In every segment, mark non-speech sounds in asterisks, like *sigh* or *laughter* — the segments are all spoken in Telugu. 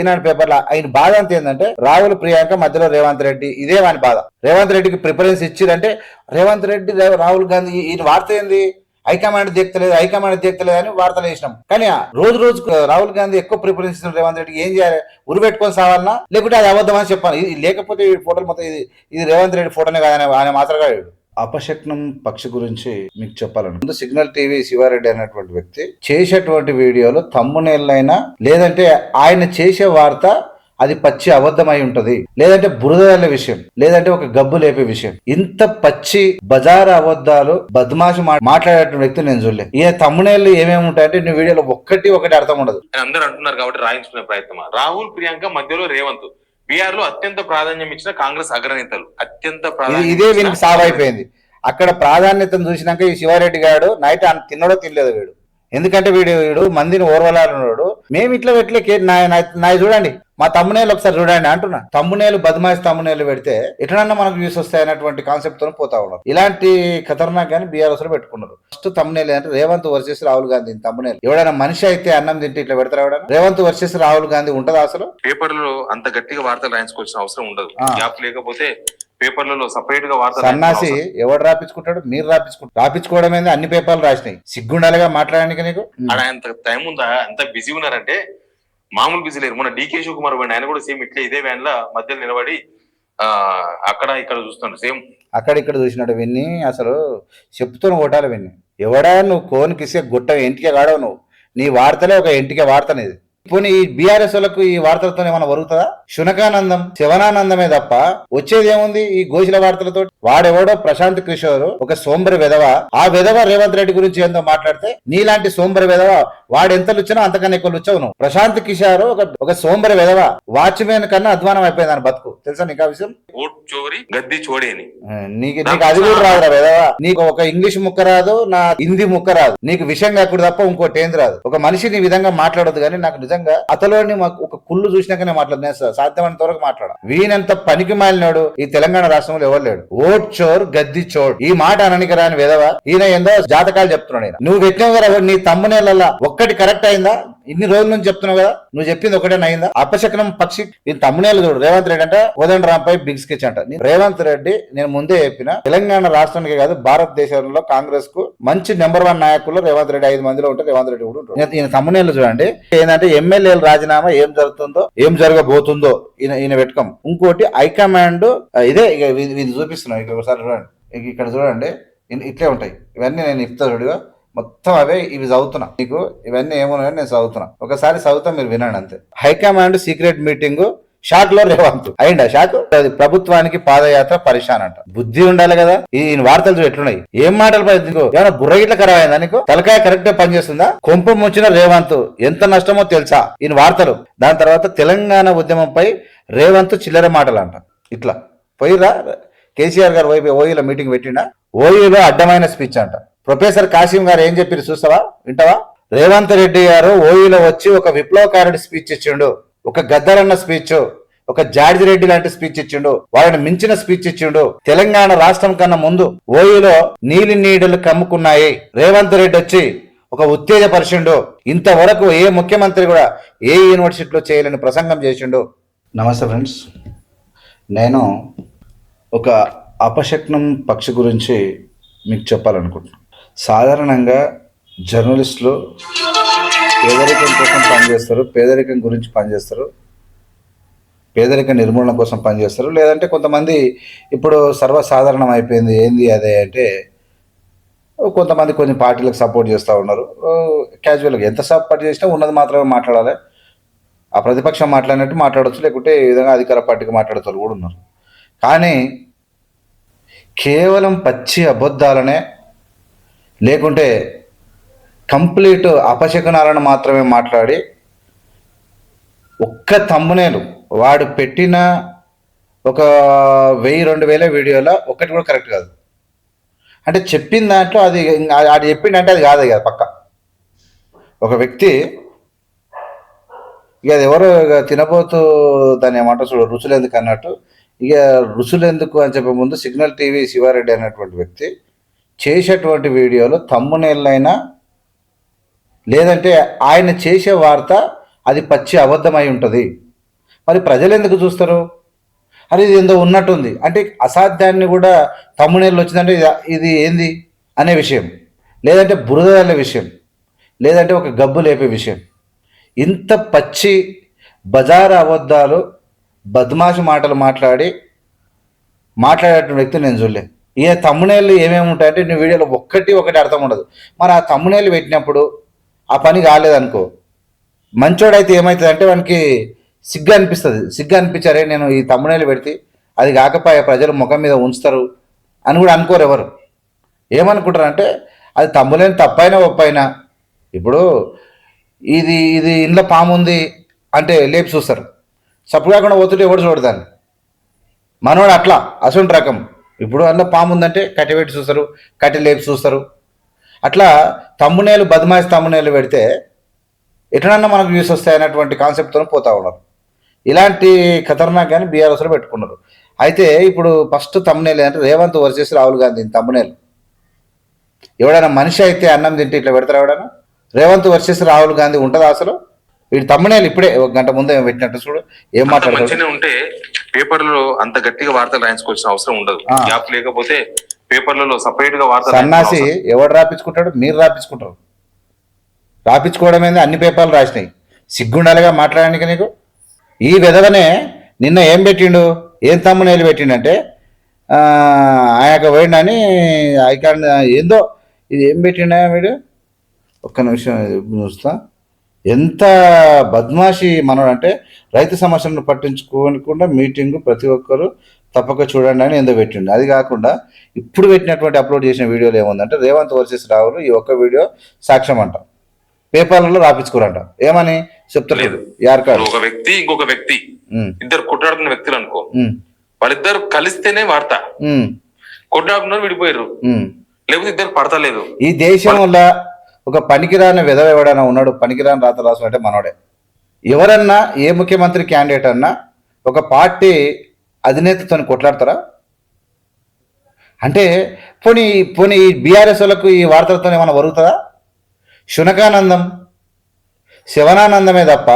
ఈనాడు పేపర్లో ఆయన బాధ అంత ఏంటంటే రాహుల్ ప్రియాంక మధ్యలో రేవంత్ రెడ్డి ఇదే వాని బాధ. రేవంత్ రెడ్డికి ప్రిఫరెన్స్ ఇచ్చిరంటే రేవంత్ రెడ్డి రాహుల్ గాంధీ ఈయన వార్త ఏంది? హైకమాండ్ దిగుతలేదు హైకమాండ్ దిగుతలేదు అని వార్తలు వేసినాం. కానీ రోజు రోజు రోజుకు రాహుల్ గాంధీ ఎక్కువ ప్రిఫరెన్స్ ఇస్తున్న రేవంత్ రెడ్డికి. ఏం చేయాలి? ఉరి పెట్టుకొని సావాలన్నా లేకుంటే అది అబద్ధం అని చెప్పాలి. ఇది లేకపోతే ఈ ఫోటోలు మొత్తం ఇది ఇది రేవంత్ రెడ్డి ఫోటోనే కాదని ఆయన మాత్రగా అపశక్నం పక్షి గురించి మీకు చెప్పాలను. ముందు సిగ్నల్ టీవీ శివారెడ్డి అనేటువంటి వ్యక్తి చేసేటువంటి వీడియోలు తమ్మునేళ్ళైనా లేదంటే ఆయన చేసే వార్త అది పచ్చి అబద్ధమై ఉంటది. లేదంటే బురద విషయం లేదంటే ఒక గబ్బు లేపే విషయం. ఇంత పచ్చి బజార్ అబద్ధాలు బద్మాషి మాట్లాడేటువంటి వ్యక్తి నేను చూడలే. ఈయన తమ్మునేళ్ళు ఏమేమి ఉంటాయంటే నీ వీడియోలో ఒక్కటి ఒకటి అర్థం ఉండదు. అందరూ అంటున్నారు కాబట్టి రాయించుకునే ప్రయత్నం రాహుల్ ప్రియాంక మధ్యలో రేవంత్. బీఆర్లో అత్యంత ప్రాధాన్యం ఇచ్చిన కాంగ్రెస్ అగ్రనేతలు. అత్యంత ప్రాధాన్యం ఇదే వీనికి సావైపోయింది. అక్కడ ప్రాధాన్యతను చూసినాక ఈ శివారెడ్డి గాడు నైట్ తిన్నడో తినలేదు వీడు. ఎందుకంటే వీడు వీడు మందిని ఓర్వలాడున్నాడు మేము ఇట్లా పెట్టలే కే- నా చూడండి. మా తమ్మునేలు ఒకసారి చూడండి అంటున్నా. తమ్మునేలు బదమాయిస్ తమ్మునేలు పెడితే ఎట్లన్నా మనకు వ్యూస్ వస్తాయి అనేటువంటి కాన్సెప్ట్తో పోతా ఉన్నారు. ఇలాంటి ఖతర్నాక్ కానీ బీఆర్ఎస్లో పెట్టుకున్నారు. ఫస్ట్ తమ్మునేలు అంటే రేవంత్ వర్సెస్ రాహుల్ గాంధీ తమ్మునేలు. ఎవడైనా మనిషి అయితే అన్నం తింటే ఇట్లా పెడతారు ఎవడైనా? రేవంత్ వర్సెస్ రాహుల్ గాంధీ ఉంటదా అసలు? పేపర్లలో అంత గట్టిగా వార్తలు రాయించుకోవాల్సిన అవసరం ఉండదు. గ్యాప్ లేకపోతే పేపర్లలో సపరేట్గా వార్తలు సన్నాసి ఎవడు రాపించుకుంటాడు? మీరు రాపించుకుంటారు. రాపించుకోవడం ఏంది? అన్ని పేపర్లు రాసినాయి. సిగ్గుండాలిగా మాట్లాడడానికి నీకు? ఆడ అంత టైం ఉందా? అంత బిజీ ఉన్నారంటే మామూలు బిజీ లేరు. మొన్న డీకే శివకుమార్ పోయిన ఆయన కూడా సేమ్ ఇట్లే ఇదే వ్యాన్ లా మధ్యలో నిలబడి ఆ అక్కడ ఇక్కడ చూస్తుండ్రు సేమ్ అక్కడ ఇక్కడ చూసినట్టు విన్ని అసలు చెప్తున్న కొట్టాలి విన్ని. ఎవడా నువ్వు కోనికిసే గుట్ట ఇంటికే కాడవు నువ్వు? నీ వార్తలే ఒక ఇంటికే వార్త అనేది పోనీ ఈ బీఆర్ఎస్ వాళ్ళకు ఈ వార్తలతో ఏమైనా వరుగుతుందా? శునకానందం శివనానందమే తప్ప వచ్చేది ఏముంది? ఈ గోశల వార్తలతో వాడెవడో ప్రశాంత్ కిషోర్ ఒక సోంబరి విధవ. ఆ విధవ రేవంత్ రెడ్డి గురించి ఏందో మాట్లాడితే నీలాంటి సోంబరి విధవ వాడు ఎంత లుచ్చినా అంతకన్నా ఎక్కువ లుచ్చవు నువ్వు ప్రశాంత్ కిషోర్ ఒక ఒక సోంబరి విధవ. వాచ్మెన్ కన్నా అధ్వానం అయిపోయింది ఆయన బతుకు. తెలుసా నీకు ఆ విషయం? చోరి గద్ది చోడేని. నీకు నీకు అది కూడా రాదురా వేదవా నీకు ఒక ఇంగ్లీష్ ముక్క రాదు నా హిందీ ముక్క రాదు. నీకు విషయం కాకుండా తప్ప ఇంకోటి ఏంది రాదు. ఒక మనిషి నీ విధంగా మాట్లాడదు కానీ నాకు నిజంగా అతలోని మాకు ఒక కుళ్ళు చూసినాకనే మాట్లాడు. నేను సాధ్యమైనంత వరకు మాట్లాడ. వీనంత పనికి మాలినాడు ఈ తెలంగాణ రాష్ట్రంలో ఎవరు లేడు. ఓట్ చోర్ గద్ది చోర్. ఈ మాట అననికి రాని వేదవా ఈయన ఏందో జాతకాలు చెప్తున్నాడు నువ్వు పెట్టినావు కదా నీ తమ్మునేళ్ళ ఒక్కటి కరెక్ట్ అయిందా? ఇన్ని రోజుల నుంచి చెప్తున్నావు కదా నువ్వు చెప్పింది ఒకటే అయిందా అపశకనం పక్షి ఈ తమ్మునేలు చూడు. రేవంత్ రెడ్డి అంటే కోదండ రాంపై బిగ్ స్కెచ్ అంట. నీ- రేవంత్ రెడ్డి నేను ముందే చెప్పిన తెలంగాణ రాష్ట్రానికి కాదు భారతదేశంలో కాంగ్రెస్కు మంచి నెంబర్ వన్ నాయకులు రేవంత్ రెడ్డి ఐదు మందిలో ఉంటే రేవంత్ రెడ్డి కూడా ఉంటాడు. ఈయన- ఈయన తమ్మునేలు చూడండి. ఏంటంటే ఎమ్మెల్యేలు రాజీనామా ఏం జరుగుతుందో ఏం జరగబోతుందో ఈయన ఈయన పెట్టుకోం ఇంకోటి హైకమాండ్ ఇదే ఇక ఇది చూపిస్తున్నాం ఇక్కడ ఒకసారి చూడండి. ఇక్కడ చూడండి ఇట్లే ఉంటాయి. ఇవన్నీ నేను ఇస్తా చూడగా మొత్తం అవే ఇవి చదువుతున్నా. మీకు ఇవన్నీ ఏమున్నాయో నేను చదువుతున్నా. ఒకసారి చదువుతా మీరు వినండి అంతే. హైకమాండ్ సీక్రెట్ మీటింగ్ షాక్లో రేవంత్. అయిందా షాక్? అది ప్రభుత్వానికి పాదయాత్ర పరిశాన్ అంట. బుద్ధి ఉండాలి కదా? ఈ వార్తలు చూడు ఎట్లున్నాయి. ఏం మాటలు పడింది నీకు? ఏమైనా బుర్ర ఇట్లా ఖరాబ్ అయిందా నీకు? తలకాయ కరెక్ట్గా పనిచేస్తుందా? కొంప ముంచిన రేవంత్ ఎంత నష్టమో తెలుసా? ఈయన వార్తలు. దాని తర్వాత తెలంగాణ ఉద్యమంపై రేవంత్ చిల్లర మాటలు అంట ఇట్లా. పోయిరా కేసీఆర్ గారు వైపు ఓయూలో మీటింగ్ పెట్టిండా? ఓయూలో అడ్డమైన స్పీచ్ అంట. ప్రొఫెసర్ కాసిం గారు ఏం చెప్పారు చూస్తావా? వింటావా? రేవంత్ రెడ్డి గారు ఓయూలో వచ్చి ఒక విప్లవకారుడి స్పీచ్ ఇచ్చిండు ఒక గద్దరన్న స్పీచ్ ఒక జార్జి రెడ్డి లాంటి స్పీచ్ ఇచ్చిండు వాళ్ళని మించిన స్పీచ్ ఇచ్చిండు. తెలంగాణ రాష్ట్రం కన్నా ముందు ఓయూలో నీలి నీడలు కమ్ముకున్నాయి. రేవంత్ రెడ్డి వచ్చి ఒక ఉత్తేజపరిచిండు. ఇంతవరకు ఏ ముఖ్యమంత్రి కూడా ఏ యూనివర్సిటీలో చేయలేని ప్రసంగం చేసిండు. నమస్తే ఫ్రెండ్స్. నేను ఒక అపశక్నం పక్షి గురించి మీకు చెప్పాలనుకుంటున్నాను సాధారణంగా జర్నలిస్టులు పేదరికం కోసం పనిచేస్తారు పేదరికం గురించి పనిచేస్తారు పేదరిక నిర్మూలన కోసం పనిచేస్తారు. లేదంటే కొంతమంది ఇప్పుడు సర్వసాధారణం అయిపోయింది ఏంది అదే అంటే కొంతమంది కొన్ని పార్టీలకు సపోర్ట్ చేస్తూ ఉన్నారు. క్యాజువల్గా ఎంత సపోర్ట్ చేసినా ఉన్నది మాత్రమే మాట్లాడాలి. ఆ ప్రతిపక్షం మాట్లాడినట్టు మాట్లాడవచ్చు లేకుంటే ఈ విధంగా అధికార పార్టీకి మాట్లాడతారు కూడా ఉన్నారు. కానీ కేవలం పచ్చి అబద్ధాలనే లేకుంటే కంప్లీట్ అపశకునాలను మాత్రమే మాట్లాడి ఒక్క తమ్మునేలు వాడు పెట్టిన ఒక వెయ్యి రెండు వేల వీడియోలో ఒకటి కూడా కరెక్ట్ కాదు. అంటే చెప్పిన దాంట్లో అది ఇంకా అది చెప్పిండంటే అది కాదు కదా పక్క. ఒక వ్యక్తి ఇక అది ఎవరో ఇక తినబోతూ దాన్ని ఏమంటారు చూడు రుచులు ఎందుకు అన్నట్టు ఇక రుచులు ఎందుకు అని చెప్పే ముందు సిగ్నల్ టీవీ శివారెడ్డి అనేటువంటి వ్యక్తి చేసేటువంటి వీడియోలు తమ్మునేళ్ళైనా లేదంటే ఆయన చేసే వార్త అది పచ్చి అబద్ధమై ఉంటుంది. మరి ప్రజలు ఎందుకు చూస్తారు? అరే ఇది ఏందో ఉన్నట్టుంది. అంటే అసాధ్యాన్ని కూడా తమ్మునేళ్ళు వచ్చిందంటే ఇది- ఇది ఏంది అనే విషయం. లేదంటే బురద విషయం. లేదంటే ఒక గబ్బు లేపే విషయం. ఇంత పచ్చి బజారు అబద్ధాలు బద్మాషి మాటలు మాట్లాడి మాట్లాడేటువంటి వ్యక్తి నేను చూడలేదు. ఇక తమ్మునేళ్ళు ఏమేమి ఉంటాయంటే నీ వీడియోలో ఒక్కటి ఒకటి అర్థం ఉండదు. మరి ఆ తమ్మునేళ్ళు పెట్టినప్పుడు ఆ పని కాలేదనుకో మంచోడైతే ఏమవుతుంది అంటే వానికి సిగ్గు అనిపిస్తుంది. సిగ్గు అనిపించారే నేను ఈ తమ్మునేళ్ళు పెడితే అది కాకపోయే ప్రజలు ముఖం మీద ఉంచుతారు అని కూడా అనుకోరు ఎవరు. ఏమనుకుంటారంటే అది తమ్ములేని తప్పైనా ఒప్పైనా ఇప్పుడు ఇది ఇది ఇంట్లో పాము ఉంది అంటే లేపి చూస్తారు. సప్పుడు కాకుండా పోతుంటే ఎవడు చూడదాన్ని మనోడు అట్లా అసలు రకం. ఇప్పుడు అందులో పాము ఉందంటే కట్టె పెట్టి చూస్తారు కట్టె లేపి చూస్తారు. అట్లా తమ్మునేలు బదమాయిస్ తమ్మునేలు పెడితే ఎటునన్నా మనకు వ్యూస్ వస్తాయి అన్నటువంటి కాన్సెప్ట్తో పోతా ఉన్నారు. ఇలాంటి ఖతర్నాక్ కానీ బీఆర్ఎస్లో పెట్టుకున్నారు. అయితే ఇప్పుడు ఫస్ట్ తమ్మునేలు అంటే రేవంత్ వర్సెస్ రాహుల్ గాంధీ తమ్మునేలు. ఎవడైనా మనిషి అయితే అన్నం తింటే ఇట్లా పెడతారు ఎవడైనా? రేవంత్ వర్సెస్ రాహుల్ గాంధీ ఉంటుందా అసలు? వీడి తమ్మునేలు ఇప్పుడే ఒక గంట ముందే పెట్టినట్టు చూడు. ఏం మంచిగానే ఉంటే పేపర్లలో అంత గట్టిగా వార్తలు రాయించుకోవాల్సిన అవసరం ఉండదు. గ్యాప్ లేకపోతే పేపర్లలో సపరేట్గా వార్తలు సన్నాసి ఎవడు రాపించుకుంటాడు? మీరు రాపించుకుంటారు. రాపించుకోవడం ఏంది? అన్ని పేపర్లు రాసినాయి. సిగ్గుండాలిగా మాట్లాడడానికి నీకు? ఈ విధవనే నిన్న ఏం పెట్టిండు? ఏం తమ్మునేలు పెట్టిండంటే ఆ, ఆయన పోయిండని ఐకాన్ ఏందో ఇది ఏం పెట్టిండా వీడు? ఒక్క నిమిషం చూస్తా ఎంత బద్మాషి మనోడు అంటే రైతు సమస్యలను పట్టించుకోకుండా మీటింగ్ ప్రతి ఒక్కరు తప్పక చూడండి అని ఏందో పెట్టిండు? అది కాకుండా ఇప్పుడు పెట్టినటువంటి అప్లోడ్ చేసిన వీడియోలు ఏముందంటే రేవంత్ వర్సెస్ రాహుల్ ఈ ఒక్క వీడియో సాక్ష్యం అంట పేపర్లలో రాపించుకోరంట. ఏమని? చెప్తలేదు. లేదు. యార్కాడు ఒక వ్యక్తి ఇంకొక వ్యక్తి. ఇద్దరు కొట్లాడుకున్న వ్యక్తులు అనుకో. వాళ్ళిద్దరు కలిస్తేనే వార్త. కొట్లాడుకున్నారు విడిపోయారు. లేకపోతే ఇద్దరు పడతలేదు. ఈ దేశంలో ఒక పనికిరాని విధవ ఎవడైనా ఉన్నాడు పనికిరాని రాత రాసు అంటే మనోడే. ఎవరన్నా ఏ ముఖ్యమంత్రి క్యాండిడేట్ అన్నా ఒక పార్టీ అధినేతతో కొట్లాడతారా? అంటే పోనీ పోనీ ఈ బీఆర్ఎస్ వాళ్ళకు ఈ వార్తలతో ఏమైనా వరుగుతుందా శునకానందం శివనానందమే తప్ప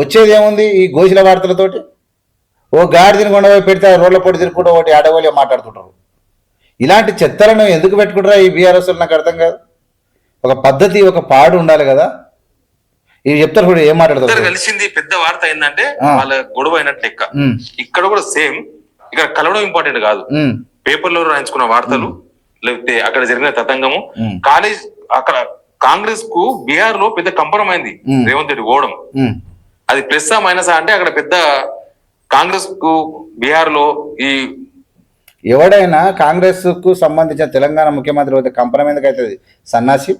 వచ్చేది ఏముంది ఈ గోసిల వార్తలతోటి? ఓ గాడిదని కొండ పెడితే రోడ్ల పొడి తిరుగుకుంటూ ఒకటి ఆడవాళ్ళు మాట్లాడుతుంటారు. ఇలాంటి చెత్తలను ఎందుకు పెట్టుకుంటారా ఈ బీఆర్ఎస్లు నాకు అర్థం కాదు. ఒక పద్ధతి ఒక పాడు ఉండాలి కదా? ఇవి చెప్తారు కూడా ఏం మాట్లాడతారు కలిసింది పెద్ద వార్త ఏంటంటే. వాళ్ళ గొడవ అయినట్టు లెక్క. ఇక్కడ కూడా సేమ్ ఇక్కడ కలవడం ఇంపార్టెంట్ కాదు. ఉమ్, పేపర్లో రాయించుకున్న వార్తలు లేకపోతే అక్కడ జరిగిన తతంగము. కాలేజ్ అక్కడ కాంగ్రెస్కు బీహార్లో పెద్ద కంపరం అయింది. రేవంత్ రెడ్డి ఉమ్, అది ప్లస్ మైనస్ అంటే అక్కడ పెద్ద కాంగ్రెస్కు బీహార్లో ఈ ఎవడైనా కాంగ్రెస్కు సంబంధించిన తెలంగాణ ముఖ్యమంత్రి అయితే కంపరం ఎందుకు అవుతుంది? సన్నాసి?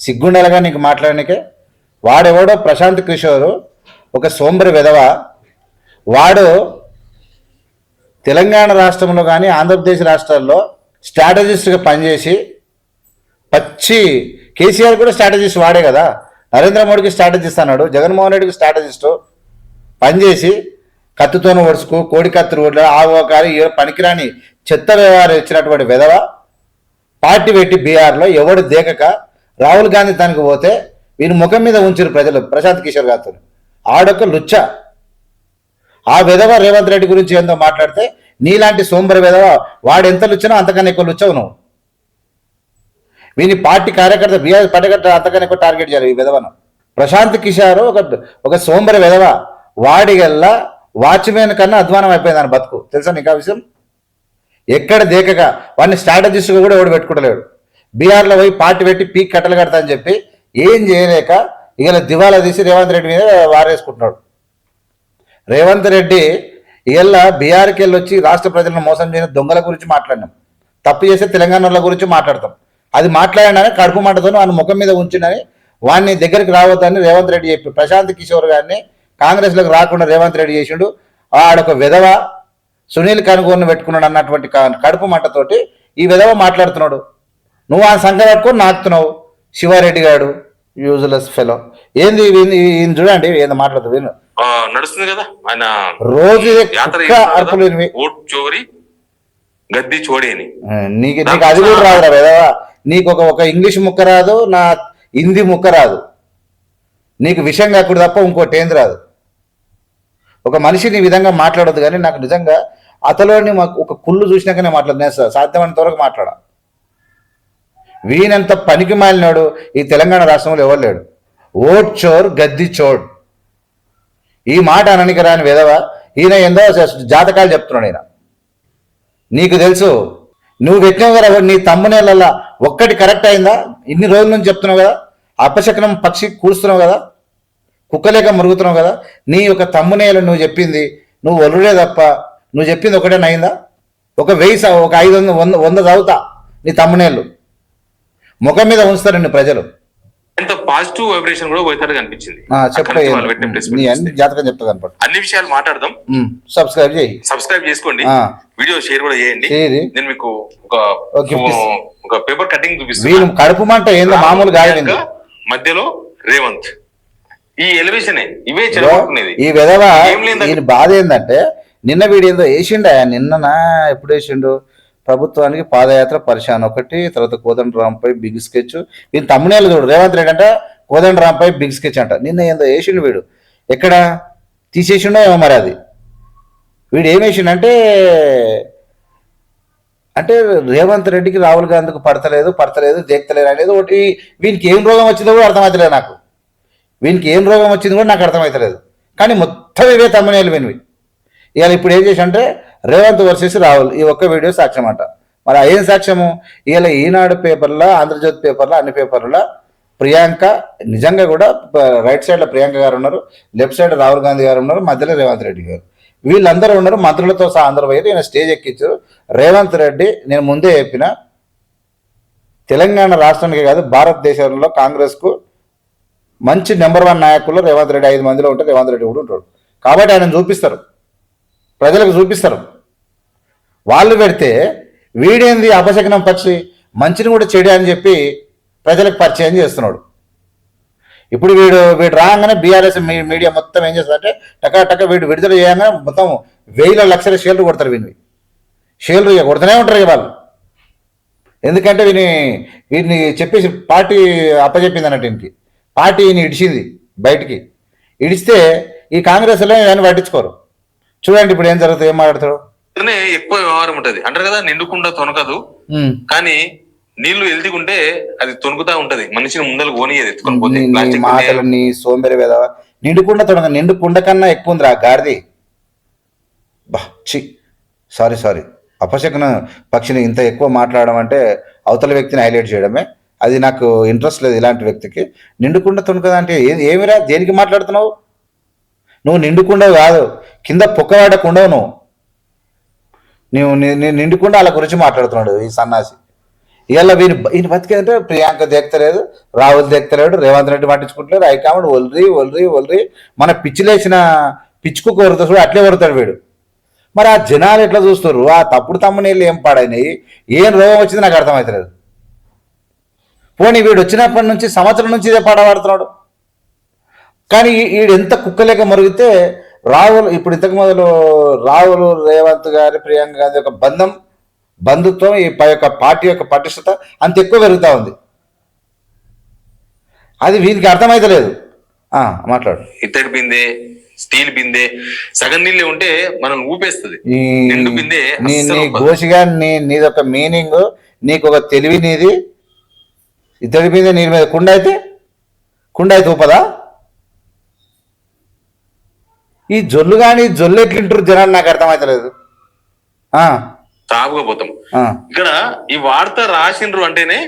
సిగ్గుండాలిగా నీకు మాట్లాడనికే? వాడెవడో ప్రశాంత్ కిషోర్ ఒక సోంబరి విధవ. వాడు తెలంగాణ రాష్ట్రంలో కానీ ఆంధ్రప్రదేశ్ రాష్ట్రాల్లో స్ట్రాటజిస్ట్గా పనిచేసి పచ్చి కేసీఆర్ కూడా స్ట్రాటజిస్ట్ వాడే కదా. నరేంద్ర మోడీకి స్ట్రాటజిస్ట్ అన్నాడు జగన్మోహన్ రెడ్డికి స్ట్రాటజిస్టు. పనిచేసి కత్తితోను ఒడుచుకు కోడి కత్తులు ఒడ్ల ఆ ఒకరి పనికిరాని చెత్త వ్యవహారం ఇచ్చినటువంటి విధవ. పార్టీ పెట్టి బీహార్లో ఎవడు దేకక రాహుల్ గాంధీ తనకు పోతే వీని ముఖం మీద ఉంచారు ప్రజలు ప్రశాంత్ కిషోర్ గారితో. ఆడొక లుచ్చ. ఆ విధవ రేవంత్ రెడ్డి గురించి ఏందో మాట్లాడితే నీలాంటి సోంబరి విధవ వాడు ఎంత లుచ్చనో అంతకన్నా ఎక్కువ లుచ్చవు నువ్వు. వీని పార్టీ కార్యకర్త బీఆర్ కార్యకర్త అంతకన్నా ఎక్కువ టార్గెట్ చేయాలి ఈ విధవను. ప్రశాంత్ కిషోర్ ఒక ఒక సోంబరి విధవ. వాడిగల్లా వాచ్మెన్ కన్నా అధ్వానం అయిపోయింది ఆయన బతుకు. తెలుసా నీకు ఆ విషయం? ఎక్కడ దేకగా. వాడిని స్ట్రాటజిస్ట్గా కూడా ఎవడు పెట్టుకుంటలేడు బీహార్లో పోయి పార్టీ పెట్టి పీక్ కట్టలు కడతా అని చెప్పి ఏం చేయలేక ఇవాళ దివాలా తీసి రేవంత్ రెడ్డి మీద వారేసుకుంటున్నాడు. రేవంత్ రెడ్డి ఇవాళ బీహార్కి వెళ్ళి వచ్చి రాష్ట్ర ప్రజలను మోసం చేసిన దొంగల గురించి మాట్లాడినాం. తప్పు చేస్తే తెలంగాణల గురించి మాట్లాడతాం. అది మాట్లాడినని కడుపు మాటతో వాని ముఖం మీద ఉంచినని వాడిని దగ్గరికి రావద్దని రేవంత్ రెడ్డి చెప్పి ప్రశాంత్ కిషోర్ గారిని కాంగ్రెస్లోకి రాకుండా రేవంత్ రెడ్డి చేసిండు. ఆడొక విధవ సునీల్ కనుగోలు పెట్టుకున్నాడు అన్నటువంటి కడుపు మంటతోటి ఈ విధవ మాట్లాడుతున్నాడు. నువ్వు ఆ సంఖ్య పట్టుకొని నాకుతున్నావు. శివారెడ్డి గారు యూజ్లెస్ ఫెలో ఏంది ఈయన- చూడండి ఏందో మాట్లాడుతూ విను. నడుస్తుంది కదా? ఆయన రోజు అరుపులు చోరి గద్ది చోడి అని. ఆ, నీకు నీకు అది కూడా రాదురా విధవా నీకు ఒక ఒక ఇంగ్లీష్ ముక్క రాదు నా హిందీ ముక్క రాదు. నీకు విషయం కాకుండా తప్ప ఇంకోటి ఏంది రాదు. ఒక మనిషిని ఈ విధంగా మాట్లాడొద్దు కానీ నాకు నిజంగా అతలోని మాకు ఒక కుళ్ళు చూసినాకనే మాట్లాడినా సార్ సాధ్యమైనంత వరకు మాట్లాడా వీనంత పనికి మాలినాడు ఈ తెలంగాణ రాష్ట్రంలో ఎవరు లేడు? ఓట్ చోర్ గద్ది చోడ్. ఈ మాట అననికి రాని విధవ ఈయన ఎందో జాతకాలు చెప్తున్నాడు ఈయన. నీకు తెలుసు నువ్వు పెట్టినావు కదా నీ తమ్మునేళ్ళ ఒక్కటి కరెక్ట్ అయిందా? ఇన్ని రోజుల నుంచి చెప్తున్నావు కదా? అపశకనం పక్షి కూర్చున్నావు కదా? కుక్కలేక మురుగుతున్నావు కదా? నీ యొక్క తమ్మునేలు నువ్వు చెప్పింది నువ్వు ఒలుడే తప్ప నువ్వు చెప్పింది ఒకటే అయిందా? ఒక వెయ్యి ఒక ఐదు వంద వంద వంద చదువుతా నీ తమ్మునేళ్ళు ముఖం మీద ఉంచుతారండి ప్రజలు. ఎంత పాజిటివ్ వైబ్రేషన్ కూడా అన్ని చూస్తే. జాతకం చెప్తా కనపడు అన్ని విషయాలు మాట్లాడదాం. సబ్స్క్రైబ్ చేయి. సబ్స్క్రైబ్ చేసుకోండి. వీడియో షేర్ కూడా చేయండి. నేను మీకు ఒక ఒక పేపర్ కటింగ్ చూపిస్తాను కడుపు మంట ఏందో మామూలు వీళ్ళు. మధ్యలో రేవంత్. ఈ ఎలివేషన్ ఇవే చెడగొట్టుకునేది ఈ విధవ బాధ ఏంటంటే నిన్న వీడు ఏందో వేసిండా నిన్ననా ఎప్పుడు వేసిండు? ప్రభుత్వానికి పాదయాత్ర పరిశాన్ ఒకటి తర్వాత కోదండరాంపై బిగ్ స్కెచ్. ఈయన తమ్మునేలు చూడు. రేవంత్ రెడ్డి అంట కోదండరాంపై బిగ్ స్కెచ్ అంట. నిన్న ఏందో వేసిండు వీడు. ఎక్కడ? తీసేసిండో ఏమో మరి అది. వీడు ఏం వేసిండంటే అంటే రేవంత్ రెడ్డికి రాహుల్ గాంధీకి పడతలేదు పడతలేదు దేక్తలేదు అనేది ఒకటి. వీనికి ఏం రోగం వచ్చిందో కూడా అర్థమవుతలేదు నాకు. వీనికి ఏం రోగం వచ్చింది కూడా నాకు అర్థమవుతలేదు కానీ మొత్తం ఇవే తమ్మనేలు వినివి. ఇవాళ ఇప్పుడు ఏం చేసి అంటే రేవంత్ వర్సెస్ రాహుల్ ఈ ఒక్క వీడియో సాక్ష్యం అట మరి ఏం సాక్ష్యము? ఇవాళ ఈనాడు పేపర్లో ఆంధ్రజ్యోతి పేపర్లో అన్ని పేపర్లలో ప్రియాంక నిజంగా కూడా రైట్ సైడ్లో ప్రియాంక గారు ఉన్నారు లెఫ్ట్ సైడ్ రాహుల్ గాంధీ గారు ఉన్నారు మధ్యలో రేవంత్ రెడ్డి గారు. వీళ్ళందరూ ఉన్నారు మంత్రులతో సహా అందరూ పోయారు ఈయన స్టేజ్ ఎక్కించారు. రేవంత్ రెడ్డి నేను ముందే చెప్పిన తెలంగాణ రాష్ట్రానికి కాదు భారతదేశంలో కాంగ్రెస్కు మంచి నెంబర్ వన్ నాయకులు రేవంత్ రెడ్డి ఐదు మందిలో ఉంటే రేవంత్ రెడ్డి కూడా ఉంటాడు. కాబట్టి ఆయన చూపిస్తారు. ప్రజలకు చూపిస్తారు. వాళ్ళు పెడితే వీడేంది అపశకనం పక్షి? మంచిని కూడా చెడు అని చెప్పి ప్రజలకు పరిచయం చేస్తున్నాడు. ఇప్పుడు వీడు వీడు రాగానే బీఆర్ఎస్ మీడియా మొత్తం ఏం చేస్తారంటే టకా టక వీడు విడుదల చేయగానే మొత్తం వేల లక్షల షేర్లు కొడతారు వీడిని. షేర్లు ఇక కొడుతూనే ఉంటారు ఇక వాళ్ళు. ఎందుకంటే వీని వీడిని చెప్పేసి పార్టీ అప్పచెప్పింది అన్నట్టు ఇంటికి పార్టీ ఈయన ఇడిచింది బయటికి. ఇడిస్తే ఈ కాంగ్రెస్లో ఇవన్నీ పట్టించుకోరు. చూడండి ఇప్పుడు ఏం జరుగుతుంది ఏం మాట్లాడతాడు? ఎక్కువ వ్యవహారం ఉంటది. అంటారు కదా నిండుకుండా తొనకదు. కానీ నీళ్ళు ఎల్దిగుంటే అది తొనుకుతా ఉంటది. మనిషిని ముందలు పోనీయదు ఎత్తుకొని పోతే. నీ- నీ ప్లాస్టిక్ మాటలు నీ సోంబేరి వేద నిండుకుండ తొడగ నిండుకుండ కన్నా ఎక్కువ ఉంది ఆ గాడిది. బా చి సారీ సారీ. అపశకన పక్షిని ఇంత ఎక్కువ మాట్లాడడం అంటే అవతల వ్యక్తిని హైలైట్ చేయడమే. అది నాకు ఇంట్రెస్ట్ లేదు ఇలాంటి వ్యక్తికి. నిండుకుండ తొణుకదా అంటే ఏమిరా? దేనికి మాట్లాడుతున్నావు? నువ్వు నిండుకుండవు కాదు. కింద పొక్కవాడకుండవు నువ్వు. నీవు నిండుకుండా వాళ్ళ గురించి మాట్లాడుతున్నాడు ఈ సన్నాసి. ఇవాళ వీని ఈయన బతికేదంటే ప్రియాంక దేక్తలేదు రాహుల్ దేక్తలేడు రేవంత్ రెడ్డి పట్టించుకుంటలేడు హైకమాండ్ ఒల్రి ఒల్రి ఒల్రి. మన పిచ్చిలేసిన పిచ్చుకు కోరుతా చూడు అట్లే కొడతాడు వీడు. మరి ఆ జనాలు ఎట్లా చూస్తారు ఆ తప్పుడు తమ్మునీళ్ళు ఏం పాడైనాయి? ఏం రోగం వచ్చింది నాకు అర్థమవుతలేదు పోనీ వీడు వచ్చినప్పటి నుంచి సంవత్సరం నుంచి ఇదే పాడబడుతున్నాడు కానీ వీడు ఎంత కుక్కలేక మరిగితే రాహుల్ ఇప్పుడు ఇంతకు మొదలు రాహుల్ రేవంత్ గారి ప్రియాంక గాంధీ యొక్క బంధం బంధుత్వం ఈ ప- యొక్క పార్టీ యొక్క పటిష్టత అంత ఎక్కువ పెరుగుతూ ఉంది. అది వీరికి అర్థమైతలేదు ఆ, మాట్లాడు. ఇత్తడి బిందె స్టీల్ బిందె సగం నీళ్ళే ఉంటే మనం ఊపేస్తుంది. నిండు బిందె నీ. గోషిగా నీ నీదొక మీనింగ్ నీకు ఒక తెలివి నీది. ఇతడి మీద నీళ్ళ మీద కుండ అయితే కుండ అయితే ఊపదా ఈ జొల్లు కానీ జొల్లు ఎట్లుంటారు జనాలు నాకు అర్థమవుతలేదు ఆ, సాగుగా పోతాం. ఇక్కడ ఈ వార్త రాసిండ్రు అంటేనే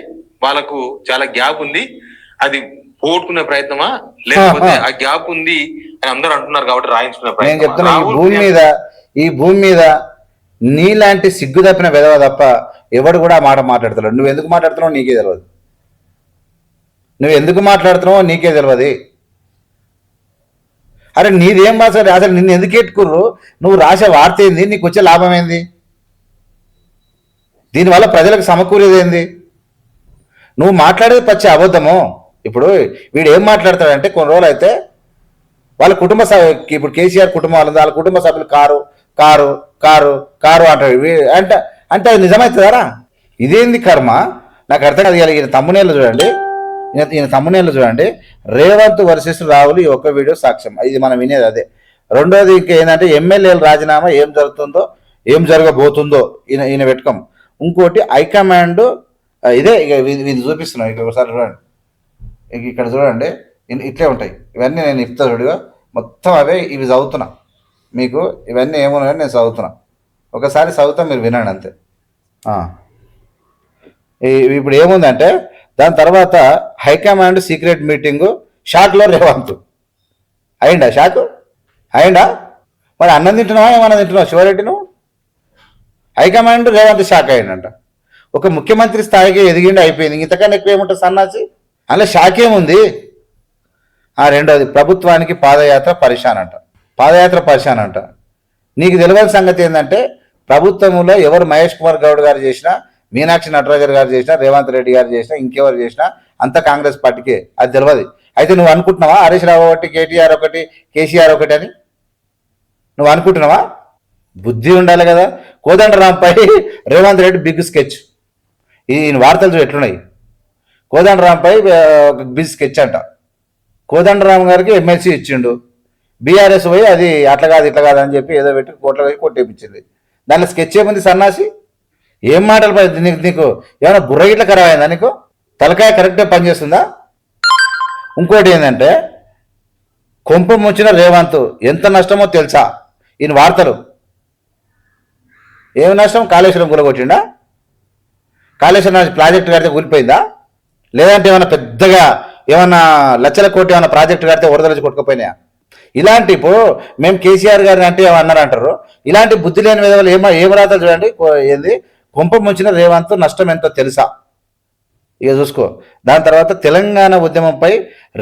వాళ్ళకు చాలా గ్యాప్ ఉంది. అది పోగొట్టుకునే ప్రయత్నమా? లేకపోతే. ఆ గ్యాప్ ఉంది అని అందరూ అంటున్నారు కాబట్టి రాయించుకునే నేను ప్రయత్నం చెప్తున్నా ఈ భూమి మీద ఈ భూమి మీద నీలాంటి సిగ్గు తప్పిన విధవ తప్ప ఎవడు కూడా ఆ మాట మాట్లాడతాడు నువ్వు ఎందుకు మాట్లాడుతున్నావు నీకే తెలియదు నువ్వు ఎందుకు మాట్లాడుతున్నావో నీకే తెలియదు అరే నీదేం భాష అసలు నిన్ను ఎందుకు ఎట్టుకుర్రు నువ్వు రాసే వార్త ఏంది? నీకు వచ్చే లాభం ఏంది? దీనివల్ల ప్రజలకు సమకూరేది ఏంది? నువ్వు మాట్లాడేది పచ్చి అబద్ధము. ఇప్పుడు వీడు ఏం మాట్లాడతాడంటే కొన్ని రోజులు అయితే వాళ్ళ కుటుంబ సభ్యు ఇప్పుడు కేసీఆర్ కుటుంబం వాళ్ళ వాళ్ళ కుటుంబ సభ్యులు కారు కారు కారు కారు అంటాడు అంటే అంటే అది నిజమవుతుందారా ఇదేంది కర్మ? నాకు అర్థం కాదు ఈయన తమ్మునేళ్ళు చూడండి. ఈయన ఈయన చూడండి. రేవంత్ వర్సెస్ రాహుల్ ఈ ఒక్క వీడియో సాక్ష్యం. ఇది మనం వినేది అదే. రెండోది ఇంకా ఏంటంటే ఎమ్మెల్యేల రాజీనామా ఏం జరుగుతుందో ఏం జరగబోతుందో ఈయన ఈయన పెట్టుకోం. ఇంకోటి హైకమాండ్ ఇదే ఇక ఇది చూపిస్తున్నాం ఇక్కడ ఒకసారి చూడండి. ఇక ఇక్కడ చూడండి. ఇట్లే ఉంటాయి. ఇవన్నీ నేను ఇస్తా చూడుగా. మొత్తం అవే ఇవి చదువుతున్నా. మీకు ఇవన్నీ ఏమున్నాయని నేను చదువుతున్నా. ఒకసారి చదువుతా మీరు వినండి అంతే. ఇప్పుడు ఏముందంటే దాని తర్వాత హైకమాండ్ సీక్రెట్ మీటింగు షాక్లో రేవంత్. అయిందా షాక్? అయిందా? మరి అన్నం తింటున్నావా? ఏమన్నా తింటున్నావు? షివరెడ్డి నువ్వు? హైకమాండ్ రేవంత్ షాక్ అయిందంట ఒక ముఖ్యమంత్రి స్థాయికి ఎదిగిండి అయిపోయింది. ఇంతకన్నా ఎక్కువ ఏముంటుంది సన్నాసి? అందులో షాక్ ఏముంది? ఆ రెండోది ప్రభుత్వానికి పాదయాత్ర పరిశాన్ అంట. పాదయాత్ర పరిశాన్ అంట. నీకు తెలియని సంగతి ఏంటంటే ప్రభుత్వంలో ఎవరు మహేష్ కుమార్ గౌడ్ గారు చేసినా మీనాక్షి నటరాజర్ గారు చేసినా రేవంత్ రెడ్డి గారు చేసినా ఇంకెవరు చేసినా అంత కాంగ్రెస్ పార్టీకే అది తెలియదు అయితే నువ్వు అనుకుంటున్నావా హరీష్ రావు ఒకటి కేటీఆర్ ఒకటి కేసీఆర్ ఒకటి అని? నువ్వు అనుకుంటున్నావా? బుద్ధి ఉండాలి కదా. కోదండరాంపై రేవంత్ రెడ్డి బిగ్ స్కెచ్. ఈయన వార్తలు చూడు ఎట్లున్నాయి. కోదండరాంపై ఒక బిగ్ స్కెచ్ అంట. కోదండరాం గారికి ఎమ్మెల్సీ ఇచ్చిండు. బీఆర్ఎస్ పోయి అది అట్లా కాదు ఇట్లా కాదు అని చెప్పి ఏదో పెట్టి కోట్ల కొట్టేపించింది. దాంట్లో స్కెచ్ ఏముంది సన్నాసి? ఏం మాటలు పై- నీకు నీకు? ఏమైనా బుర్ర గిట్ల ఖరాబ్ అయిందా నీకు? తలకాయ కరెక్ట్గా పనిచేస్తుందా? ఇంకోటి ఏంటంటే కొంప ముంచిన రేవంత్ ఎంత నష్టమో తెలుసా? ఈయన వార్తలు. ఏం నష్టం? కాళేశ్వరం కూలగొట్టిండా? కాళేశ్వరం ప్రాజెక్టు కడితే కూలిపోయిందా లేదంటే ఏమైనా పెద్దగా ఏమన్నా లక్షల కోటి ఏమైనా ప్రాజెక్టు కడితే వరదలు కొట్టుకుపోయినాయా? ఇలాంటి ఇప్పుడు మేము కేసీఆర్ గారిని అంటే అన్నారు అంటారు ఇలాంటి బుద్ధి లేని విధంగా ఏమో ఏం రాత చూడండి ఏంది? కొంప ముంచిన రేవంత్ నష్టం ఎంతో తెలుసా? ఇక చూసుకో. దాని తర్వాత తెలంగాణ ఉద్యమంపై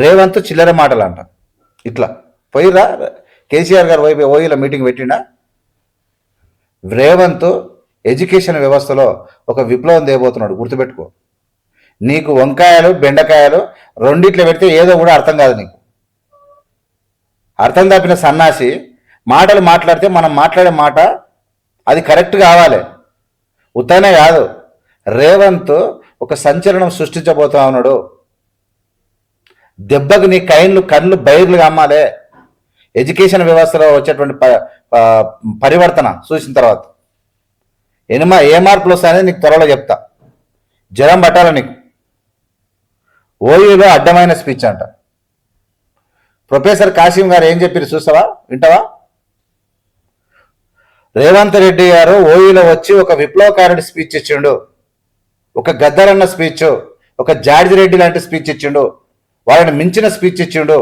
రేవంత్ చిల్లర మాటలు అంట ఇట్లా. పోయిరా కేసీఆర్ గారు వైపు ఓయిలో మీటింగ్ పెట్టినా రేవంత్ ఎడ్యుకేషన్ వ్యవస్థలో ఒక విప్లవం తేబోతున్నాడు. గుర్తుపెట్టుకో. నీకు వంకాయలు బెండకాయలు రెండిట్లో పెడితే ఏదో కూడా అర్థం కాదు నీకు. అర్థం తప్పిన సన్నాసి మాటలు మాట్లాడితే మనం మాట్లాడే మాట అది కరెక్ట్ కావాలి. ఉత్తనే కాదు. రేవంత్ ఒక సంచలనం సృష్టించబోతా ఉన్నాడు. దెబ్బకు నీ కైన్లు కళ్ళు బైర్లుగా కమ్మాలే. ఎడ్యుకేషన్ వ్యవస్థలో వచ్చేటువంటి ప- పరివర్తన చూసిన తర్వాత. ఎనిమా ఏ మార్పులు వస్తాయనేది నీకు త్వరలో చెప్తా. జ్వరం పట్టాల నీకు? ఓయూలో అడ్డమైన స్పీచ్ అంట. ప్రొఫెసర్ కాసిం గారు ఏం చెప్పారు చూస్తావా? వింటావా? రేవంత్ రెడ్డి గారు ఓయూలో వచ్చి ఒక విప్లవకారుడి స్పీచ్ ఇచ్చిండు. ఒక గద్దరన్న స్పీచ్ ఒక జార్జి రెడ్డి లాంటి స్పీచ్ ఇచ్చిండు. వాళ్ళని మించిన స్పీచ్ ఇచ్చిండు.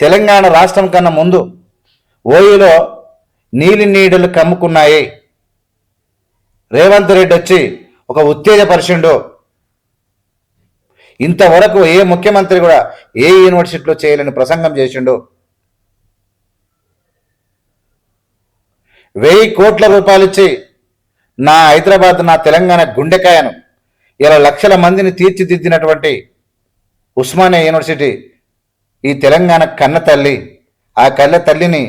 తెలంగాణ రాష్ట్రం కన్నా ముందు ఓయూలో నీలి నీడలు కమ్ముకున్నాయి. రేవంత్ రెడ్డి వచ్చి ఒక ఉత్తేజపరిచిండు. ఇంతవరకు ఏ ముఖ్యమంత్రి కూడా ఏ యూనివర్సిటీలో చేయలేని ప్రసంగం చేసిండు. వెయ్యి కోట్ల రూపాయలు ఇచ్చి నా హైదరాబాద్ నా తెలంగాణ గుండెకాయను ఇలా లక్షల మందిని తీర్చిదిద్దినటువంటి ఉస్మానియా యూనివర్సిటీ ఈ తెలంగాణ కన్న తల్లి ఆ కన్న తల్లిని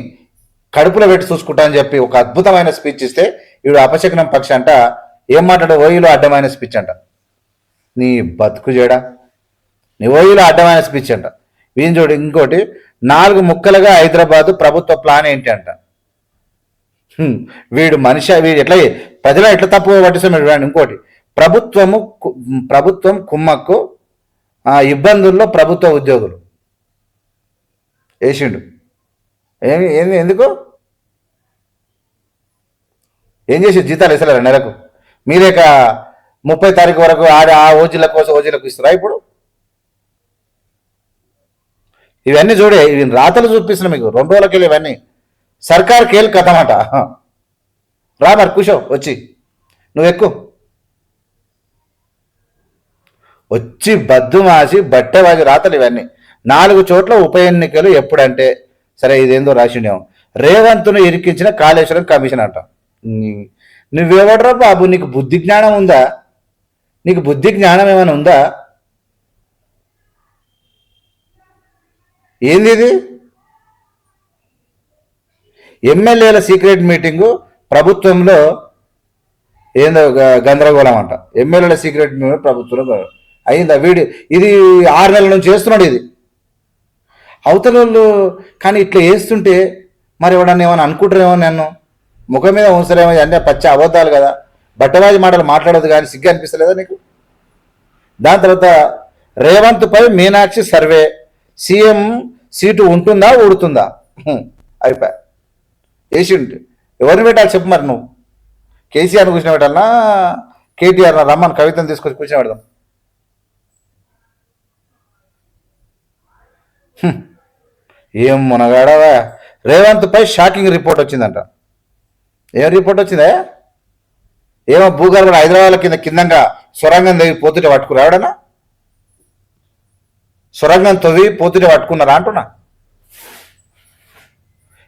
కడుపులో పెట్టి చూసుకుంటా అని చెప్పి ఒక అద్భుతమైన స్పీచ్ ఇస్తే వీడు అపశకనం పక్ష అంట. ఏం మాట్లాడు ఓయిలో అడ్డమైన స్పీచ్ అంట. నీ బతుకు చేయడా నీ ఓయిలో అడ్డమైన స్పీచ్ అంట. వీని చూడు ఇంకోటి నాలుగు ముక్కలుగా హైదరాబాదు ప్రభుత్వ ప్లాన్ ఏంటి అంట. వీడు మనిషి వీడు ఎట్లా ప్రజలు ఎట్లా తప్పు పట్టిస్తాడు వాడిని? ఇంకోటి ప్రభుత్వము ప్రభుత్వం కుమ్మక్కు ఆ ఇబ్బందుల్లో ప్రభుత్వ ఉద్యోగులు. వేసిండు ఏమి ఏంది ఎందుకు? ఏం చేసి జీతాలు వేసలేరు నెలకు? మీరేక ముప్పై తారీఖు వరకు ఆడ ఆ ఓజీల కోసం ఓజీలకు ఇస్తారా ఇప్పుడు? ఇవన్నీ చూడే ఇవి రాతలు చూపిస్తున్నాయి మీకు. రెండు రోజులకి వెళ్ళి ఇవన్నీ. సర్కార్ కేల్ కథమాట రా మరి కూర్చో వచ్చి. నువ్వు ఎక్కువ వచ్చి బద్దు మాసి బట్టవాగి రాతలు ఇవన్నీ. నాలుగు చోట్ల ఉప ఎన్నికలు ఎప్పుడంటే సరే ఇదేందో రాసిండేమో. రేవంత్ను ఇరికించిన కాళేశ్వరం కమిషన్ అంట. నువ్వేవడరా బాబు నీకు బుద్ధి జ్ఞానం ఉందా? నీకు బుద్ధి జ్ఞానం ఏమైనా ఉందా? ఏంది ఇది? ఎమ్మెల్యేల సీక్రెట్ మీటింగు ప్రభుత్వంలో ఏందో గందరగోళం అంట ఎమ్మెల్యేల సీక్రెట్ మీటింగ్ ప్రభుత్వంలో అయిందా? వీడి ఇది ఆరు నెలల నుంచి చేస్తున్నాడు ఇది. అవతల వాళ్ళు కానీ ఇట్లా వేస్తుంటే మరి ఎవడన్నా ఏమైనా అనుకుంటారేమో నన్ను. ముఖం మీద ఉంచలేమో అన్నీ పచ్చ అబద్ధాలు కదా. బట్టరాజు మాటలు మాట్లాడదు కానీ సిగ్గు అనిపిస్తలేదా నీకు? దాని తర్వాత రేవంత్ పై మీనాక్షి సర్వే. సీఎం సీటు ఉంటుందా ఊడుతుందా? అయిపోయి. వేసి ఉంటే. ఎవరిని పెట్టాలి చెప్పు మరి నువ్వు. కేసీఆర్ కూర్చొని పెట్టాలన్నా కేటీఆర్ రమ్మని కవితను తీసుకొచ్చి కూర్చొని పెడదాం. ఏం మునగాడవా? రేవంత్పై షాకింగ్ రిపోర్ట్ వచ్చిందంట. ఏం రిపోర్ట్ వచ్చిందే? ఏమో భూగర్భ హైదరాబాద్ కింద కిందంగా సొరంగం తవ్వి పోతుంటే పట్టుకురావడనా సొరంగం తవ్వి పోతుంటే పట్టుకున్నారా అంటున్నా?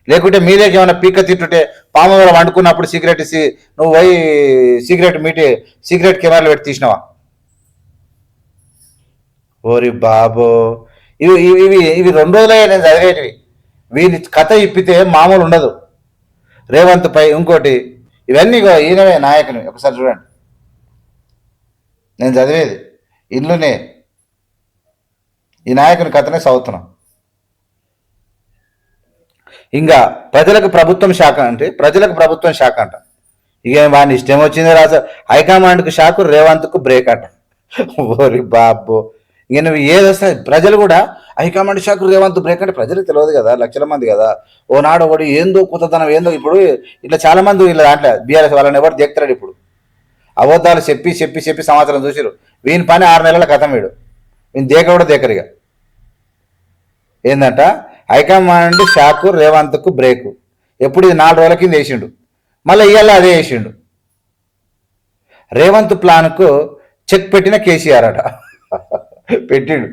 లేకుంటే మీరేకి ఏమైనా పీక తిట్టుంటే పాము వండుకున్నప్పుడు సీక్రెట్ నువ్వు పోయి సీక్రెట్ మీటి సీక్రెట్ కెమెరాలు పెట్టి తీసినావా? ఓరి బాబో. ఇవి ఇవి ఇవి రెండు రోజులే నేను చదివేటివి. వీరి కథ ఇప్పితే మామూలు ఉండదు. రేవంత్ పై ఇంకోటి. ఇవన్నీ ఇగో ఈయనవే నాయకుని. ఒకసారి చూడండి. నేను చదివేది. ఇల్లునే ఈ నాయకుని కథనే చదువుతున్నాం. ఇంకా ప్రజలకు ప్రభుత్వం శాఖ అంటే ప్రజలకు ప్రభుత్వం శాఖ అంట. ఇక వాడిని ఇష్టం వచ్చింది రాజు హైకమాండ్కు షాకు రేవంత్కు బ్రేక్ అంట. ఓరి బాబు. ఇక నువ్వు ఏదొస్తాయి ప్రజలు కూడా హైకమాండ్ షాకు రేవంత్ బ్రేక్ అంటే ప్రజలకు తెలియదు కదా లక్షల మంది కదా. ఓనాడు ఒకటి ఏందో కొత్తదనం ఏందో ఇప్పుడు ఇట్లా చాలా మంది ఇలా దాంట్లో బీఆర్ఎస్ వాళ్ళని ఎవరు దిగుతాడు ఇప్పుడు. అబద్ధాలు చెప్పి చెప్పి చెప్పి సంవత్సరం చూసిరు వీని పని ఆరు నెలల కథం వీడు. వీని దేక కూడా దేకరిగా ఏందంట? హైకమాండ్ షాకు రేవంత్కు బ్రేకు. ఎప్పుడు ఇది నాలుగు రోజుల కింద వేసిండు. మళ్ళీ ఇవాళ అదే వేసిండు. రేవంత్ ప్లాన్కు చెక్ పెట్టిన కేసీఆర్ అట. పెట్టిండు.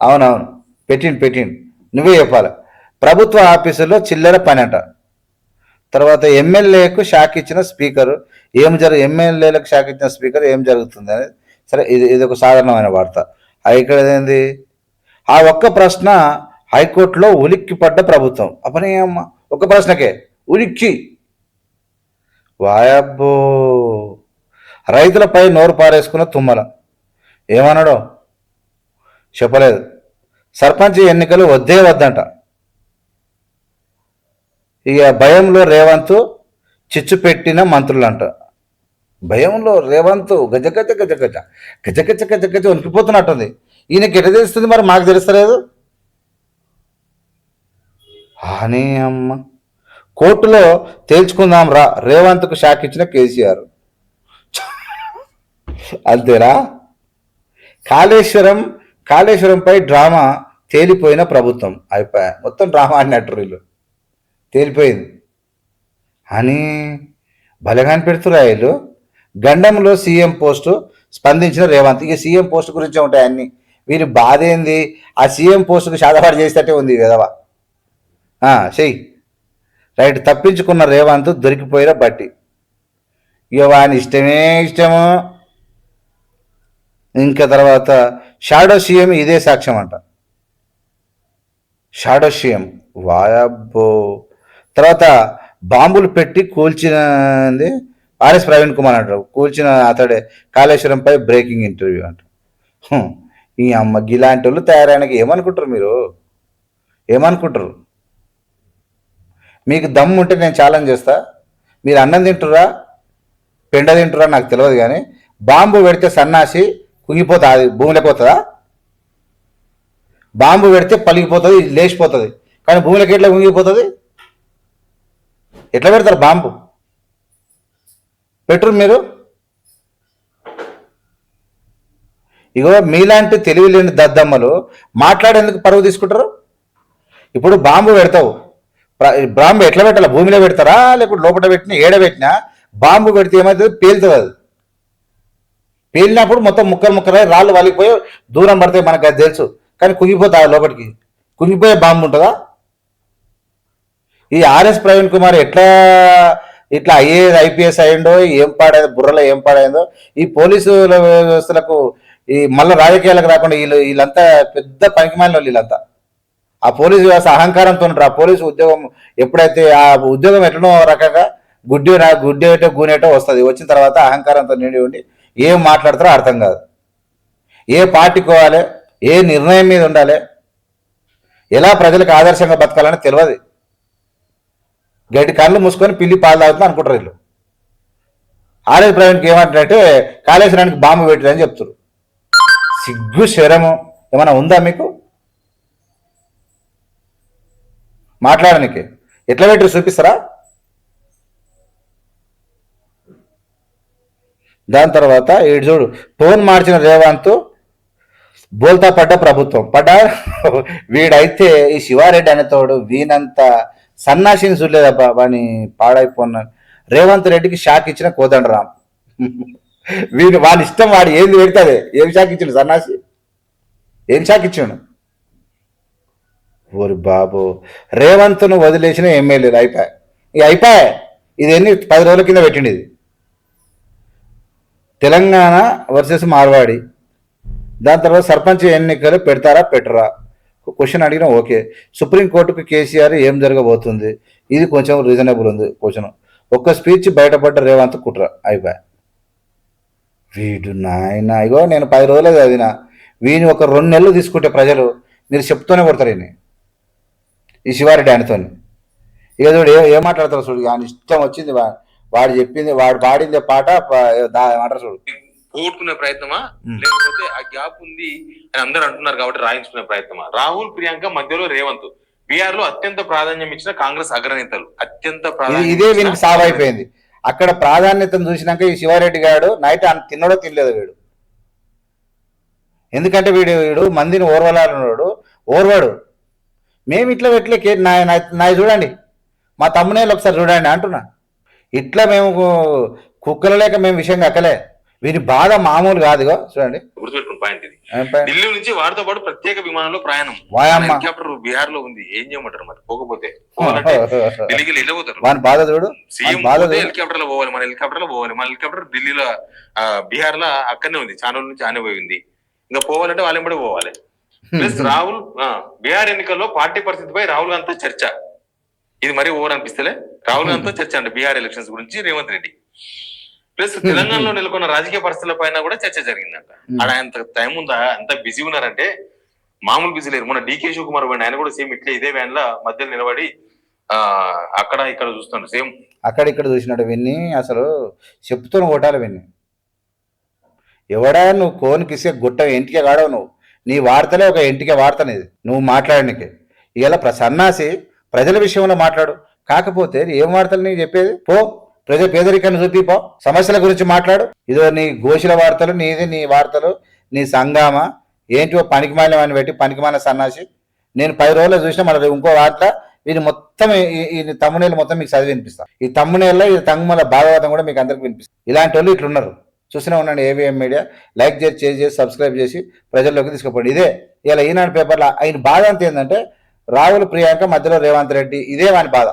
అవునవును. పెట్టిండు పెట్టిండు. నువ్వే చెప్పాలి. ప్రభుత్వ ఆఫీసులో చిల్లర పని అంట. తర్వాత ఎమ్మెల్యేకు షాక్ ఇచ్చిన స్పీకర్ ఏం జరుగు ఎమ్మెల్యేలకు షాక్ ఇచ్చిన స్పీకర్ ఏం జరుగుతుంది అనేది సరే ఇది ఇది ఒక సాధారణమైన వార్త. ఇక్కడ ఏంది? ఆ ఒక్క ప్రశ్న హైకోర్టులో ఉలిక్కి పడ్డ ప్రభుత్వం అప్పనే ఒక ప్రశ్నకే. ఉలిక్కి. వాయబ్బో. రైతులపై నోరు పారేసుకున్న తుమ్మల. ఏమన్నాడో? చెప్పలేదు. సర్పంచ్ ఎన్నికలు వద్దే వద్దంట. ఇక భయంలో రేవంత్ చిచ్చు పెట్టిన మంత్రులంట. భయంలో రేవంత్ గజ గజ గజ గజ. గజ గజ గజ గజ వణికిపోతున్నట్టుంది ఈయనకి ఎట తెలుస్తుంది మరి మాకు తెలుస్తలేదు. అని అమ్మ. కోర్టులో తేల్చుకుందాం రా. రేవంత్కు షాక్ ఇచ్చిన కేసీఆర్. అంతేరా? కాళేశ్వరం కాళేశ్వరంపై డ్రామా తేలిపోయిన ప్రభుత్వం. అయిపోయా. మొత్తం డ్రామా ఆడినట్టు వీళ్ళు. తేలిపోయింది. అని బలగాని పెడుతురా వీళ్ళు. గండంలో సీఎం పోస్టు స్పందించిన రేవంత్. ఇక సీఎం పోస్ట్ గురించే ఉంటాయి అన్నీ. వీరి బాధ ఏంది ఆ సీఎం పోస్టుకు శాతపాటు చేసేటట్టే ఉంది కదవా చెయ్యి. రైట్ తప్పించుకున్న రేవంత్ దొరికిపోయిన బట్టి. ఇక వాని ఇష్టమే ఇష్టము. ఇంకా తర్వాత షాడో సీఎం ఇదే సాక్ష్యం అంట. Shadow CM. వాయబ్బో. తర్వాత బాంబులు పెట్టి కూల్చినది ఆర్ఎస్ ప్రవీణ్ కుమార్ అంటారు. కూల్చిన అతడే కాళేశ్వరంపై బ్రేకింగ్ ఇంటర్వ్యూ అంట. ఈ అమ్మ గిలాంటి వాళ్ళు తయారైనకి ఏమనుకుంటారు మీరు? ఏమనుకుంటారు? మీకు దమ్ము ఉంటే నేను ఛాలెంజ్ చేస్తా. మీరు అన్నం తింటురా పెండ తింటురా నాకు తెలియదు కానీ బాంబు పెడితే సన్నాసి కుంగిపోతా అది భూమిలోకి పోతుందా? బాంబు పెడితే పలిగిపోతుంది లేచిపోతుంది. కానీ భూమిలోకి ఎట్లా కుంగిపోతుంది? ఎట్లా పెడతారు బాంబు? పెట్టరు మీరు? ఇగో మీలాంటి తెలివి లేని దద్దమ్మలు మాట్లాడేందుకు పరువు తీసుకుంటారు? ఇప్పుడు బాంబు పెడతావు. బాంబు ఎట్లా పెట్టాలి? భూమిలో పెడతారా? లేకపోతే లోపల పెట్టినా ఏడ పెట్టినా? బాంబు పెడితే ఏమవుతుంది పేలుతుంది. అది పేలినప్పుడు మొత్తం ముక్కలు ముక్కలు రాళ్ళు వాలిపోయి దూరం పడతాయి మనకు అది తెలుసు. కానీ కుంగిపోతాయి లోపలికి. కుంగిపోయే బాంబు ఉంటుందా? ఈ ఆర్ఎస్ ప్రవీణ్ కుమార్ ఎట్లా ఇట్లా ఐఏఎస్ ఐపీఎస్ అయ్యిండో ఏం పాడైందో బుర్రలో ఏం పాడైందో ఈ పోలీసు వ్యవస్థలకు ఈ మళ్ళీ రాజకీయాలకు రాకుండా వీళ్ళు వీళ్ళంతా పెద్ద పనికిమాలిన వాళ్ళు వీళ్ళంతా. ఆ పోలీసు వ్యవస్థ అహంకారంతో ఉంటారు ఆ పోలీసు ఉద్యోగం ఎప్పుడైతే ఆ ఉద్యోగం ఎట్లనో రకంగా గుడ్డి గుడ్డేటో గూనేటో వస్తుంది. వచ్చిన తర్వాత అహంకారంతో నిండి ఉండి ఏం మాట్లాడతారో అర్థం కాదు. ఏ పార్టీ కోవాలి ఏ నిర్ణయం మీద ఉండాలి ఎలా ప్రజలకు ఆదర్శంగా బతకాలని తెలియదు గడ్డి కళ్ళు మూసుకొని పిల్లి పాలు తాగుతుంది అనుకుంటారు వీళ్ళు. ఆర్ఎస్ ప్రవీణ్కి ఏమంటారంటే కాళేశ్వరానికి బాంబు పెట్టిరని చెప్తారు సిగ్గు శరము ఏమైనా ఉందా మీకు? మాట్లాడడానికి ఎట్లా పెట్టి చూపిస్తారా? దాని తర్వాత ఏడు చూడు. టోన్ మార్చిన రేవంత్ బోల్తా పడ్డ ప్రభుత్వం. పడ్డా వీడైతే ఈ శివారెడ్డి అనేతోడు వీనంత సన్నాసిని చూడలేదబ్బా. వాని పాడైపోన్న రేవంత్ రెడ్డికి షాక్ ఇచ్చిన కోదండరాం. వీడు వాడి ఇష్టం వాడు ఏంది పెడతాదే ఏం షాక్ ఇచ్చిండు సన్నాసి? ఏం షాక్ ఇచ్చాడు? ఓరి బాబు. రేవంత్ను వదిలేసిన ఎమ్మెల్యేలు అయిపోయాయి. ఇక అయిపోయాయి. ఇది ఎన్ని? పది రోజుల కింద పెట్టింది ఇది. తెలంగాణ వర్సెస్ మార్వాడి. దాని తర్వాత సర్పంచ్ ఎన్నికలు పెడతారా పెట్టరా? క్వశ్చన్ అడిగినా ఓకే. సుప్రీంకోర్టుకు కేసీఆర్ ఏం జరగబోతుంది? ఇది కొంచెం రీజనబుల్ ఉంది క్వశ్చన్. ఒక్క స్పీచ్ బయటపడ్డ రేవంత్ కుట్ర అయిపోయా వీడు నాయన ఇగో నేను పది రోజులే చదివిన. వీని ఒక రెండు నెలలు తీసుకుంటే ప్రజలు మీరు చెప్తూనే కొడతారు ఈ శివారెడ్డి ఆయనతోని. ఇక చూడు ఏ ఏం మాట్లాడతారు చూడు ఆయన ఇష్టం వచ్చింది వాడు చెప్పింది వాడు పాడిందే పాట ఏమంటారు చూడు. పోగొట్టుకునే ప్రయత్నమా. లేకపోతే ఆ గ్యాప్ ఉంది అని అందరూ అంటున్నారు కాబట్టి రాయించుకునే ప్రయత్నమా? రాహుల్ ప్రియాంక మధ్యలో రేవంత్. బీఆర్లో అత్యంత ప్రాధాన్యం ఇచ్చిన కాంగ్రెస్ అగ్రనేతలు. అత్యంత ప్రాధాన్యం ఇదే వీనికి అయిపోయింది. అక్కడ ప్రాధాన్యతను చూసినాక ఈ శివారెడ్డి గాడు నైట్ ఆయన తిన్నడో తినలేదు వీడు. ఎందుకంటే వీడు వీడు మందిని ఓర్వలాడు ఓర్వాడు. మేము ఇట్లా పెట్టలే కే నా చూడండి. మా తమ్మునేళ్ళు ఒకసారి చూడండి అంటున్నా. ఇట్లా మేము కుక్కల లేక మేము విషయం కక్కలే. వీని బాధ మామూలు కాదుగా చూడండి. గుర్తుపెట్టుకుని పాయింట్ ఇది. ఢిల్లీ నుంచి వారితో పాటు ప్రత్యేక విమానంలో ప్రయాణం. హెలికాప్టర్ బీహార్లో ఉంది. ఏం చేయమంటారు మరి? పోకపోతే. *laughs* ఢిల్లీకి వెళ్ళి వెళ్ళిపోతారు. వాని బాధ చూడు. సీఎం పోతే చూడు. హెలికాప్టర్లో పోవాలి. మన హెలికాప్టర్లో పోవాలి. మన హెలికాప్టర్ ఢిల్లీలో బీహార్లో అక్కడనే ఉంది. చాలా నుంచి ఆనే పోయింది ఇంకా పోవాలంటే వాళ్ళని కూడా పోవాలి. ప్లస్ రాహుల్ ఆ, బీహార్ ఎన్నికల్లో పార్టీ పరిస్థితిపై రాహుల్ గాంధీతో చర్చ. ఇది మరీ ఓవర్ అనిపిస్తలే. రాహుల్ గాంధీతో చర్చ అండి బీహార్ ఎలక్షన్స్ గురించి రేవంత్ రెడ్డి. ప్లస్ తెలంగాణలో నెలకొన్న రాజకీయ పరిస్థితుల పైన కూడా చర్చ జరిగిందంట. ఆడ అంత టైం ఉందా? అంత బిజీ ఉన్నారంటే మామూలు బిజీ లేరు. మొన్న డీకే శివకుమార్ పోయిండు ఆయన కూడా సేమ్ ఇట్లే ఇదే వ్యాన్లో మధ్యలో నిలబడి ఆ అక్కడ ఇక్కడ చూస్తుండు సేమ్. అక్కడ ఇక్కడ చూసినట్టు విన్ని అసలు చెప్తూనే కొట్టాలి విన్ని. ఎవడా నువ్వు కోనికిసే గుట్ట ఇంటికే కాడవు నువ్వు? నీ వార్తలే ఒక ఇంటికి వార్త నువ్వు మాట్లాడడానికి ఇలా ప్ర సన్నాసి ప్రజల విషయంలో మాట్లాడు. కాకపోతే ఏం వార్తలు నీకు చెప్పేది? పో ప్రజ పేదరికాన్ని చూపి పో. సమస్యల గురించి మాట్లాడు. ఇదో నీ గోషుల వార్తలు నీది నీ వార్తలు నీ సంగామ ఏంటివో పనికిమాలిన అని పెట్టి పనికిమాలిన సన్నాసి? నేను పది రోజులు చూసిన మళ్ళీ ఇంకో వార్త. వీని మొత్తం ఈ- తమ్మునేళ్ళు మొత్తం మీకు చదివి వినిపిస్తాను ఈ తమ్మునేల్లో ఈ తమ్ముల భాగవతం కూడా మీకు అందరికి వినిపిస్తుంది ఇలాంటి వాళ్ళు ఇట్లున్నారు. చూస్తూనే ఉండండి ఏవిఎం మీడియా లైక్ చేసి చేసి చేసి సబ్స్క్రైబ్ చేసి ప్రజల్లోకి తీసుకుపోండి. ఇదే ఇలా ఈనాడు పేపర్లో ఆయన బాధ అంత ఏంటంటే రాహుల్ ప్రియాంక మధ్యలో రేవంత్ రెడ్డి ఇదే వాని బాధ.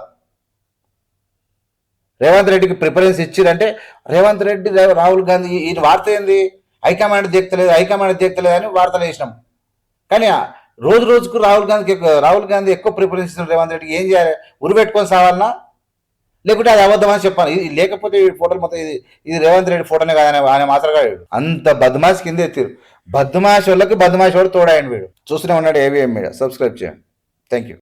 రేవంత్ రెడ్డికి ప్రిఫరెన్స్ ఇచ్చిరంటే రేవంత్ రెడ్డి రాహుల్ గాంధీ ఈయన వార్త ఏంది? హైకమాండ్ దిగుతలేదు హైకమాండ్ దిగుతలేదు అని వార్తలు వేసినాం. కానీ రోజు రోజుకు రాహుల్ గాంధీకి ఎక్కువ- రాహుల్ గాంధీ ఎక్కువ ప్రిఫరెన్స్ ఇస్తున్న రేవంత్ రెడ్డికి ఏం చేయాలి? ఉరి పెట్టుకొని సావాలన్నా లేకుంటే అది అబద్ధం అని ఇది లేకపోతే ఈ ఫోటోలు మొత్తం ఇది ఇది రేవంత్ రెడ్డి ఫోటోనే కాదని ఆయన మాత్రం అంత బద్మాష్ కింద ఎత్తిరు. బద్మాష్ వాళ్ళకి బద్మాష్ వాడు తోడాయండి వీడు. చూస్తూనే ఉన్నాడు ఏవిఎం మీడియా సబ్స్క్రైబ్ చేయండి. Thank you